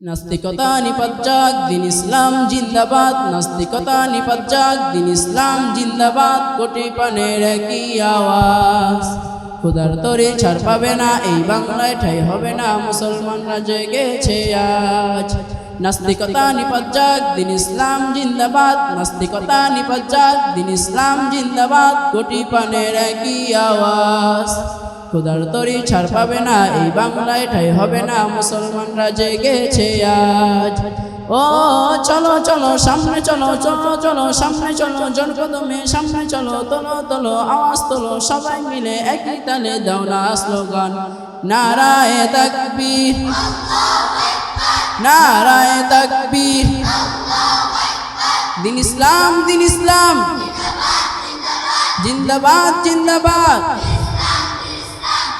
নাস্তিকতা নিপজ্জাক দিন ইসলাম জিন্দাবাদ নাস্তিকতা নিপজ্জাক দিন ইসলাম জিন্দাবাদ কোটি পানের একই আওয়াজ। খুদার তরে ছাড় পাবে না, এই বাংলায় ঠাই হবে না, মুসলমানরা জেগেছে আজ। নাস্তিকতা নিপজ্জাক দিন ইসলাম জিন্দাবাদ নাস্তিকতা নিপজ্জাক দিন ইসলাম জিন্দাবাদ কোটি পানের একই আওয়াজ। খোদার তরি ছাড় পাবে না, এই বাংলায় ঠাই হবে না, মুসলমানরা জেগেছে আজ। ও, চলো চলো, সামনে চলো চলো চলো, সামনে চলো জনকদমে সামনে চলো, তোলো তোলো, আওয়াজ তোলো, সবাই মিলে একই তালে দাও না স্লোগান। নারায় তাকবীর। নারায় তাকবীর। দিন ইসলাম দিন ইসলাম। জিন্দাবাদ জিন্দাবাদ।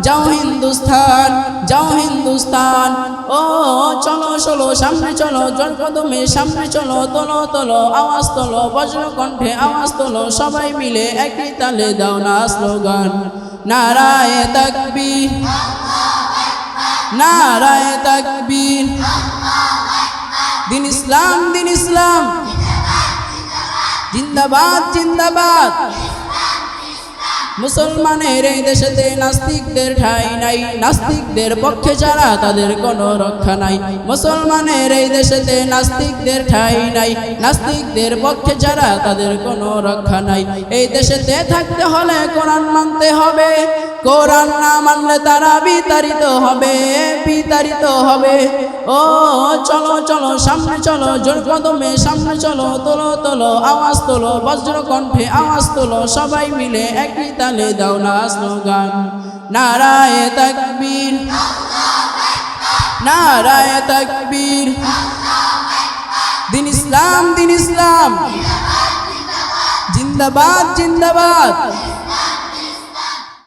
যাও হিন্দুস্তান যাও হিন্দুস্তান ও, চলো চলো, সামনে চলো জনকদমে সামনে চলো, তোলো তোলো, আওয়াজ তোলো বজ্র কণ্ঠে আওয়াজ তোলো, সবাই মিলে একই তালে দাও না স্লোগান। নারায় তাকবীর নারায় তাকবীর। দিন ইসলাম দিন ইসলাম। জিন্দাবাদ জিন্দাবাদ। মুসলমানের এই দেশেতে নাস্তিকদের ঠাই নাই। নাস্তিকদের পক্ষে যারা তাদের কোনো রক্ষা নাই। মুসলমানের এই দেশেতে নাস্তিকদের ঠাই নাই। নাস্তিকদের পক্ষে যারা তাদের কোনো রক্ষা নাই। এই দেশেতে থাকতে হলে কোরআন মানতে হবে। কোরআন না মানলে তারা বিতাড়িত হবে বিতাড়িত হবে। ও, চলো চলো, সামনে চলো, জোর কদমে সামনে চলো, তোলো তোলো, আওয়াজ তোলো, বজ্র কণ্ঠে আওয়াজ তোলো, সবাই মিলে একই তালে দাও না স্লোগান। নারায় তাকবীর। নারায় তাকবীর। দিন ইসলাম দিন ইসলাম। জিন্দাবাদ জিন্দাবাদ।